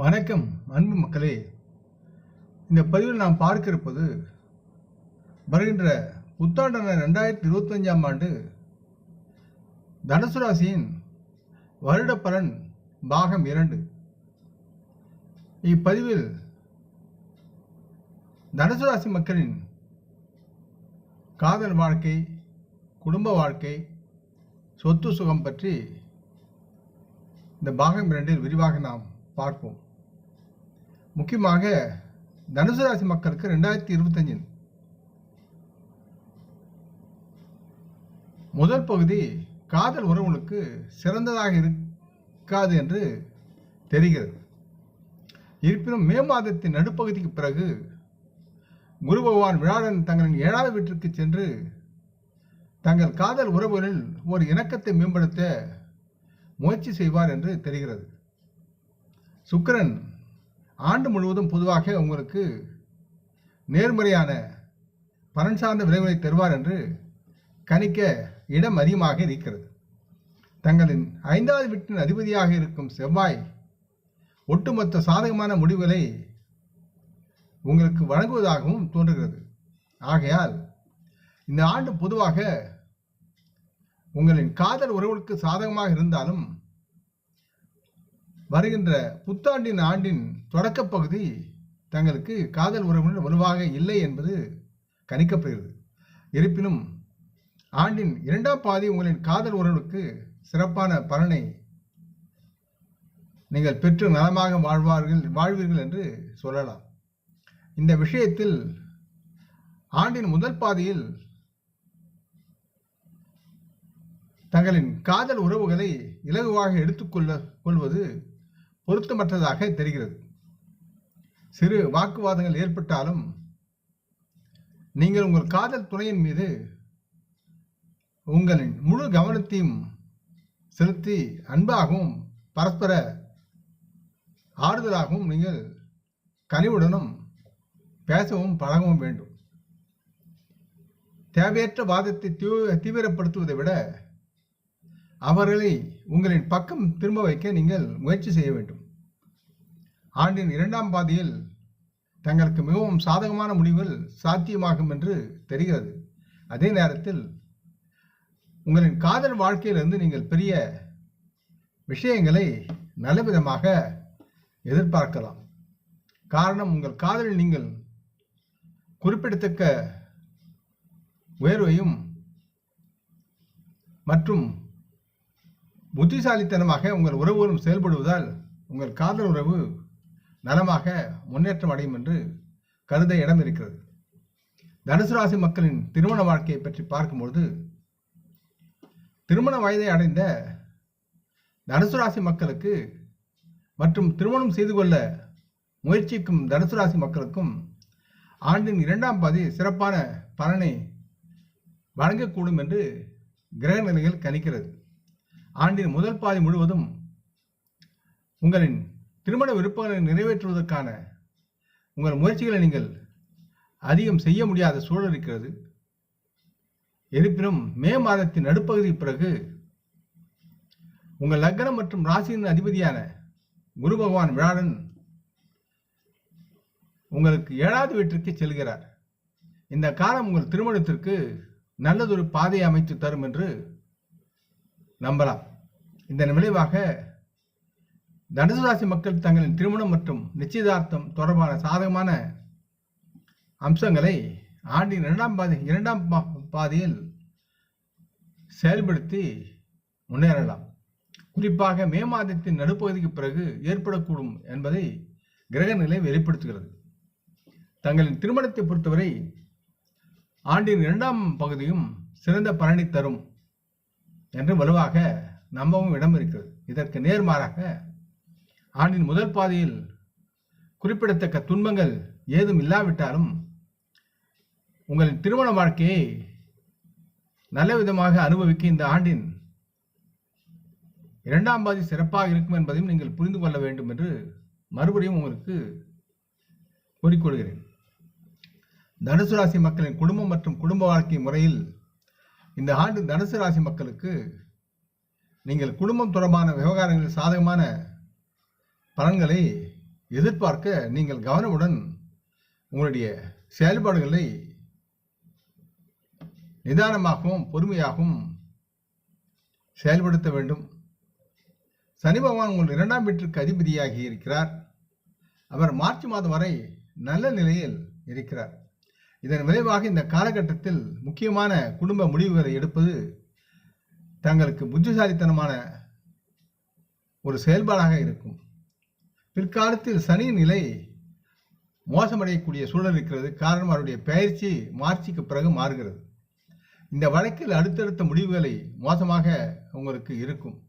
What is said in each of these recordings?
வணக்கம் அன்பு மக்களே. இந்த பதிவில் நாம் பார்க்க இருப்பது வருகின்ற புத்தாண்டான ரெண்டாயிரத்தி இருபத்தஞ்சாம் ஆண்டு தனுசு ராசியின் வருட பலன் பாகம் இரண்டு. இப்பதிவில் தனுசு ராசி மக்களின் காதல் வாழ்க்கை குடும்ப வாழ்க்கை சொத்து சுகம் பற்றி இந்த பாகம் இரண்டில் விரிவாக நாம் பார்ப்போம். முக்கியமாக தனுசு ராசி மக்களுக்கு ரெண்டாயிரத்தி இருபத்தஞ்சின் முதல் பகுதி காதல் உறவுகளுக்கு சிறந்ததாக இருக்காது என்று தெரிகிறது. இருப்பினும் மே மாதத்தின் நடுப்பகுதிக்கு பிறகு குரு பகவான் விழாடன் தங்களின் ஏழாவது வீட்டிற்கு சென்று தங்கள் காதல் உறவுகளில் ஒரு இணக்கத்தை மேம்படுத்த முயற்சி செய்வார் என்று தெரிகிறது. சுக்கரன் ஆண்டு முழுவதும் பொதுவாக உங்களுக்கு நேர்மறையான பலன் சார்ந்த விளைவுகளை தருவார் என்று கணிக்க இடம் அதிகமாக இருக்கிறது. தங்களின் ஐந்தாவது வீட்டின் அதிபதியாக இருக்கும் செவ்வாய் ஒட்டுமொத்த சாதகமான முடிவுகளை உங்களுக்கு வழங்குவதாகவும் தோன்றுகிறது. ஆகையால் இந்த ஆண்டு பொதுவாக உங்களின் காதல் உறவுகளுக்கு சாதகமாக இருந்தாலும் வருகின்ற புத்தாண்டின் ஆண்டின் தொடக்கப் பகுதி தங்களுக்கு காதல் உறவுகள் வலுவாக இல்லை என்பது கணிக்கப்படுகிறது. இருப்பினும் ஆண்டின் இரண்டாம் பாதி உங்களின் காதல் உறவுகளுக்கு சிறப்பான பலனை நீங்கள் பெற்று நலமாக வாழ்வார்கள் வாழ்வீர்கள் என்று சொல்லலாம். இந்த விஷயத்தில் ஆண்டின் முதல் பாதியில் தங்களின் காதல் உறவுகளை இலகுவாக எடுத்துக்கொள்ள கொள்வது பொருத்தமற்றதாக தெரிகிறது. சிறு வாக்குவாதங்கள் ஏற்பட்டாலும் நீங்கள் உங்கள் காதல் துணையின் மீது உங்களின் முழு கவனத்தையும் செலுத்தி அன்பாகவும் பரஸ்பர ஆறுதலாகவும் நீங்கள் கனிவுடனும் பேசவும் பழகவும் வேண்டும். தேவையற்ற வாதத்தை தீவிர தீவிரப்படுத்துவதை விட அவர்களை உங்களின் பக்கம் திரும்ப வைக்க நீங்கள் முயற்சி செய்ய வேண்டும். ஆண்டின் இரண்டாம் பாதியில் தங்களுக்கு மிகவும் சாதகமான முடிவுகள் சாத்தியமாகும் என்று தெரிகிறது. அதே நேரத்தில் உங்களின் காதல் வாழ்க்கையிலிருந்து நீங்கள் பெரிய விஷயங்களை நல்லவிதமாக எதிர்பார்க்கலாம். காரணம் உங்கள் காதலில் நீங்கள் குறிப்பிடத்தக்க உயர்வையும் மற்றும் புத்திசாலித்தனமாக உங்கள் உறவுகளும் செயல்படுவதால் உங்கள் காதல் உறவு நலமாக முன்னேற்றம் அடையும் என்று கருத இடம் இருக்கிறது. தனுசு ராசி மக்களின் திருமண வாழ்க்கையை பற்றி பார்க்கும்பொழுது திருமண வயதை அடைந்த தனுசு ராசி மக்களுக்கு மற்றும் திருமணம் செய்து கொள்ள முயற்சிக்கும் தனுசு ராசி மக்களுக்கும் ஆண்டின் இரண்டாம் பாதி சிறப்பான பலனை வழங்கக்கூடும் என்று கிரக நிலைகள் கணிக்கிறது. ஆண்டின் முதல் பாதி முழுவதும் உங்களின் திருமண விருப்பங்களை நிறைவேற்றுவதற்கான உங்கள் முயற்சிகளை நீங்கள் அதிகம் செய்ய முடியாத சூழல் இருக்கிறது. இருப்பினும் மே மாதத்தின் நடுப்பகுதி பிறகு உங்கள் லக்னம் மற்றும் ராசியின் அதிபதியான குரு பகவான் விழாடன் உங்களுக்கு ஏழாவது வீட்டிற்கு செல்கிறார். இந்த காலம் உங்கள் திருமணத்திற்கு நல்லதொரு பாதையை அமைத்து தரும் என்று நம்பலாம். இதன் விளைவாக தனுசு ராசி மக்கள் தங்களின் திருமணம் மற்றும் நிச்சயதார்த்தம் தொடர்பான சாதகமான அம்சங்களை ஆண்டின் இரண்டாம் பாதி இரண்டாம் பா- பாதியில் செயல்படுத்தி முன்னேறலாம். குறிப்பாக மே மாதத்தின் நடுப்பகுதிக்கு பிறகு ஏற்படக்கூடும் என்பதை கிரக நிலை வெளிப்படுத்துகிறது. தங்களின் திருமணத்தை பொறுத்தவரை ஆண்டின் இரண்டாம் பகுதியும் சிறந்த பலனை தரும் என்று வலுவாக நம்பவும் இடம் இருக்கிறது இதற்கு நேர்மாறாக ஆண்டின் முதல் பாதியில் குறிப்பிடத்தக்க துன்பங்கள் ஏதும் இல்லாவிட்டாலும் உங்களின் திருமண வாழ்க்கையை நல்ல விதமாக அனுபவிக்க இந்த ஆண்டின் இரண்டாம் பாதி சிறப்பாக இருக்கும் என்பதையும் நீங்கள் புரிந்து கொள்ள வேண்டும் என்று மறுபடியும் உங்களுக்கு கூறிக்கொள்கிறேன். தனுசு ராசி மக்களின் குடும்பம் மற்றும் குடும்ப வாழ்க்கை முறையில் இந்த ஆண்டு தனுசு ராசி மக்களுக்கு நீங்கள் குடும்பம் தொடர்பான விவகாரங்களில் சாதகமான பலன்களை எதிர்பார்க்க நீங்கள் கவனமுடன் உங்களுடைய செயல்பாடுகளை நிதானமாகவும் பொறுமையாகவும் செயல்படுத்த வேண்டும். சனி பகவான் உங்கள் இரண்டாம் வீட்டிற்கு அதிபதியாகி இருக்கிறார். அவர் மார்ச் மாதம் வரை நல்ல நிலையில் இருக்கிறார். இதன் விளைவாக இந்த காலகட்டத்தில் முக்கியமான குடும்ப முடிவுகளை எடுப்பது தங்களுக்கு புத்திசாலித்தனமான ஒரு செயல்பாடாக இருக்கும். பிற்காலத்தில் சனியின் நிலை மோசமடையக்கூடிய சூழல் இருக்கிறது. காரணம் அவருடைய பயிற்சி மார்ச்சுக்கு பிறகு மாறுகிறது. இந்த வழக்கில் அடுத்தடுத்த முடிவுகளை மோசமாக உங்களுக்கு இருக்கும்.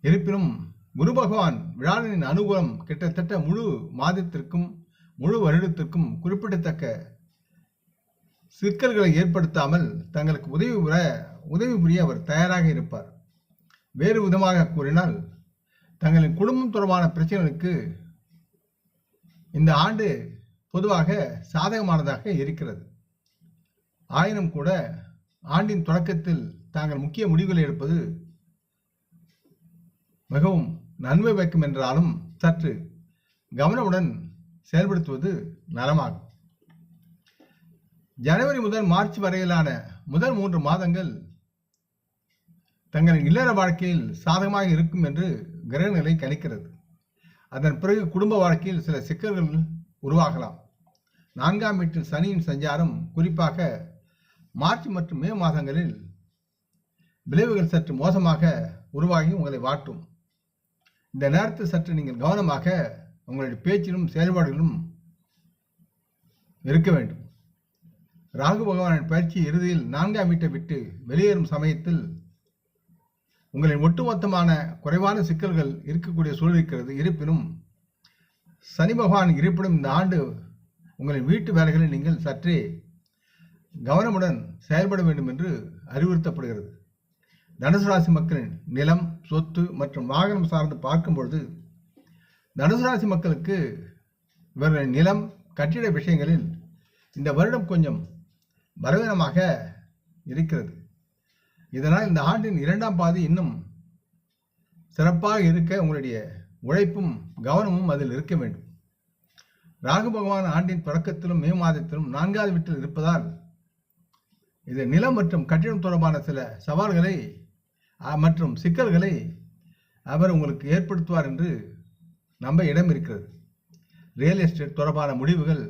இருப்பினும் குரு பகவான் விழாவின் அனுகூலம் கிட்டத்தட்ட முழு மாதத்திற்கும் முழு வருடத்திற்கும் குறிப்பிடத்தக்க சிக்கல்களை ஏற்படுத்தாமல் தங்களுக்கு உதவி புர உதவி புரிய அவர் தயாராக இருப்பார். வேறு விதமாக கூறினால் தங்களின் குடும்பம் தொடர்பான பிரச்சனைகளுக்கு இந்த ஆண்டு பொதுவாக சாதகமானதாக இருக்கிறது. ஆயினும் கூட ஆண்டின் தொடக்கத்தில் தாங்கள் முக்கிய முடிவுகளை எடுப்பது மிகவும் நன்மை வைக்கும் என்றாலும் சற்று கவனமுடன் செயல்படுத்துவது நலமாகும். ஜனவரி முதல் மார்ச் வரையிலான முதல் மூன்று மாதங்கள் தங்களின் இல்லற வாழ்க்கையில் சாதகமாக இருக்கும் என்று கிரகநிலை கணிக்கிறது. அதன் பிறகு குடும்ப வாழ்க்கையில் சில சிக்கல்கள் உருவாகலாம். நான்காம் வீட்டில் சனியின் சஞ்சாரம் குறிப்பாக மார்ச் மற்றும் மே மாதங்களில் விளைவுகள் சற்று மோசமாக உருவாகி உங்களை வாட்டும். இந்த நேரத்தில் சற்று நீங்கள் கவனமாக உங்களுடைய பேச்சிலும் செயல்பாடுகளிலும் இருக்க வேண்டும். ராகு பகவானின் பயிற்சி இறுதியில் நான்காம் வீட்டை விட்டு வெளியேறும் சமயத்தில் உங்களின் ஒட்டுமொத்தமான குறைவான சிக்கல்கள் இருக்கக்கூடிய சூழல் இருக்கிறது. இருப்பினும் சனி பகவான் இருப்பினும் இந்த ஆண்டு உங்களின் வீட்டு வேலைகளில் நீங்கள் சற்றே கவனமுடன் செயல்பட வேண்டும் என்று அறிவுறுத்தப்படுகிறது. தனுசு ராசி மக்களின் நிலம் சொத்து மற்றும் வாகனம் சார்ந்து பார்க்கும் பொழுது தனுசு ராசி மக்களுக்கு இவர்களின் நிலம் கட்டிட விஷயங்களில் இந்த வருடம் கொஞ்சம் பலவீனமாக இருக்கிறது. இதனால் இந்த ஆண்டின் இரண்டாம் பாதி இன்னும் சிறப்பாக இருக்க உங்களுடைய உழைப்பும் கவனமும் அதில் இருக்க வேண்டும். ராகு பகவான் ஆண்டின் தொடக்கத்திலும் மே மாதத்திலும் நான்காவது வீட்டில் இருப்பதால் இது நிலம் மற்றும் கட்டிடம் தொடர்பான சில சவால்களை மற்றும் சிக்கல்களை அவர் உங்களுக்கு ஏற்படுத்துவார் என்று நம்ப இடம் இருக்கிறது. ரியல் எஸ்டேட் தொடர்பான முடிவுகள்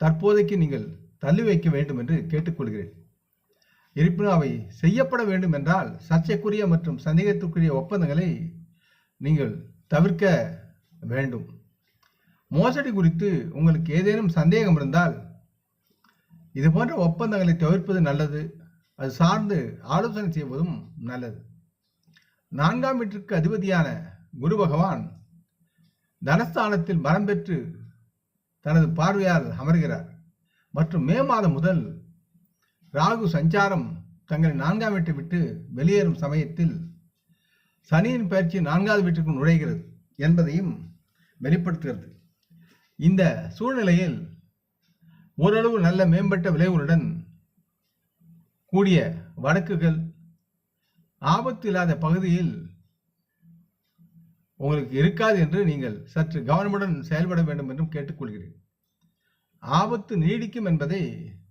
தற்போதைக்கு நீங்கள் தள்ளி வைக்க வேண்டும் என்று கேட்டுக்கொள்கிறேன். இருப்பினும் அவை செய்யப்பட வேண்டும் என்றால் சர்ச்சைக்குரிய மற்றும் சந்தேகத்துக்குரிய ஒப்பந்தங்களை நீங்கள் தவிர்க்க வேண்டும். மோசடி குறித்து உங்களுக்கு ஏதேனும் சந்தேகம் இருந்தால் இது போன்ற ஒப்பந்தங்களை தவிர்ப்பது நல்லது. அது சார்ந்து ஆலோசனை செய்வதும் நல்லது. நான்காம் வீட்டிற்கு அதிபதியான குரு பகவான் தனஸ்தானத்தில் பலம் பெற்று தனது பார்வையால் அமர்கிறார். மற்றும் மே மாதம் முதல் ராகு சஞ்சாரம் தங்களை நான்காம் வீட்டை விட்டு வெளியேறும் சமயத்தில் சனியின் பயிற்சி நான்காவது வீட்டிற்குள் நுழைகிறது என்பதையும் வெளிப்படுத்துகிறது. இந்த சூழ்நிலையில் ஓரளவு நல்ல மேம்பட்ட விளைவுகளுடன் கூடிய வழக்குகள் ஆபத்து இல்லாத பகுதியில் உங்களுக்கு இருக்காது என்று நீங்கள் சற்று கவனமுடன் செயல்பட வேண்டும் என்றும் கேட்டுக்கொள்கிறேன். ஆபத்து நீடிக்கும் என்பதை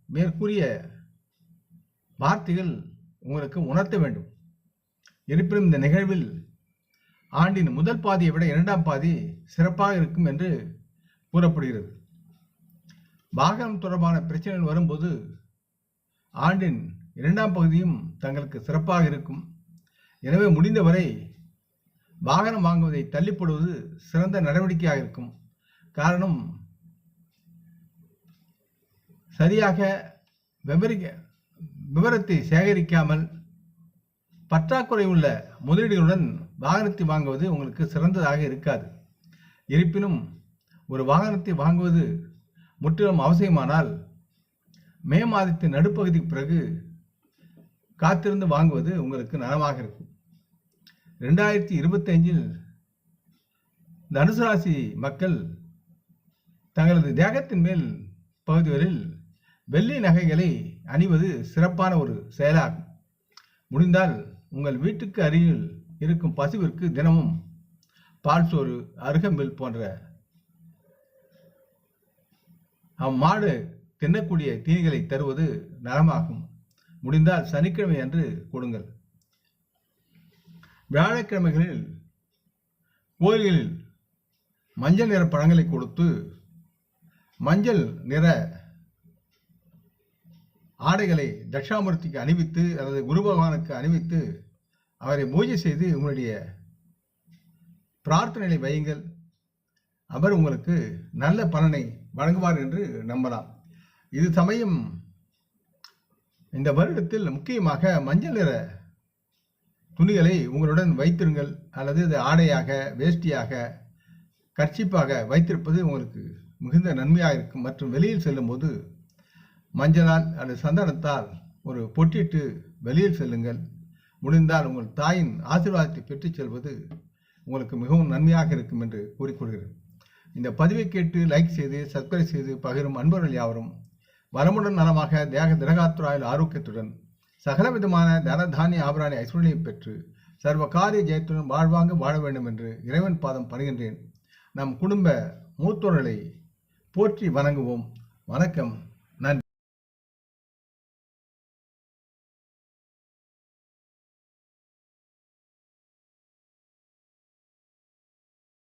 மேற்கூறிய வார்த்தைகள் உங்களுக்கு உணர்த்த வேண்டும். இருப்பினும் இந்த நிகழ்வில் ஆண்டின் முதல் பாதியை விட இரண்டாம் பாதி சிறப்பாக இருக்கும் என்று கூறப்படுகிறது. வாகனம் தொடர்பான பிரச்சனைகள் வரும்போது ஆண்டின் இரண்டாம் பகுதியும் தங்களுக்கு சிறப்பாக இருக்கும். எனவே முடிந்தவரை வாகனம் வாங்குவதை தள்ளிப்படுவது சிறந்த நடவடிக்கையாக இருக்கும். காரணம் சரியாக விவரிக்க விவரத்தை சேகரிக்காமல் பற்றாக்குறை உள்ள முதலீடுகளுடன் வாகனத்தை வாங்குவது உங்களுக்கு சிறந்ததாக இருக்காது. இருப்பினும் ஒரு வாகனத்தை வாங்குவது முற்றிலும் அவசியமானால் மே மாதத்தின் நடுப்பகுதிக்கு பிறகு காத்திருந்து வாங்குவது உங்களுக்கு நலமாக இருக்கும். ரெண்டாயிரத்தி இருபத்தஞ்சில் தனுசு ராசி மக்கள் தங்களது தேகத்தின் மேல் பகுதிகளில் வெள்ளி நகைகளை அணிவது சிறப்பான ஒரு செயலாகும். முடிந்தால் உங்கள் வீட்டுக்கு அருகில் இருக்கும் பசுவிற்கு தினமும் பால் சோறு அருகம்பில் போன்ற அம்மாடு தின்னக்கூடிய தீனிகளை தருவது நலமாகும். முடிந்தால் சனிக்கிழமை அன்று கொடுங்கள். வியாழக்கிழமைகளில் கோயில்களில் மஞ்சள் நிற பழங்களை கொடுத்து மஞ்சள் நிற ஆடைகளை தட்சாமூர்த்திக்கு அணிவித்து அல்லது குரு பகவானுக்கு அணிவித்து அவரை பூஜை செய்து உங்களுடைய பிரார்த்தனைகளை வையுங்கள். அவர் உங்களுக்கு நல்ல பலனை வழங்குவார் என்று நம்பலாம். இது சமயம் இந்த வருடத்தில் முக்கியமாக மஞ்சள் நிற துணிகளை உங்களுடன் வைத்திருங்கள். அல்லது இது ஆடையாக வேஷ்டியாக கர்ச்சிப்பாக வைத்திருப்பது உங்களுக்கு மிகுந்த நன்மையாக இருக்கும். மற்றும் வெளியில் செல்லும்போது மஞ்சளால் அல்லது சந்தனத்தால் ஒரு பொட்டிட்டு வெளியில் செல்லுங்கள். முடிந்தால் உங்கள் தாயின் ஆசீர்வாதத்தை பெற்றுச் செல்வது உங்களுக்கு மிகவும் நன்மையாக இருக்கும் என்று கூறிக்கொள்கிறேன். இந்த பதிவை கேட்டு லைக் செய்து சப்ஸ்கிரைப் செய்து பகிரும் அன்பர்கள் யாவரும் வரமுடன் நலமாக தேக திரகாத்துராயில் ஆரோக்கியத்துடன் சகல விதமான தன தானிய ஆபராணி ஐஸ்வர்யம் பெற்று சர்வ காரிய ஜெயத்துடன் வாழ்வாங்க வாழ வேண்டும் என்று இறைவன் பாதம் பணிகின்றேன். நம் குடும்ப மூத்தோர்களை போற்றி வணங்குவோம். வணக்கம்.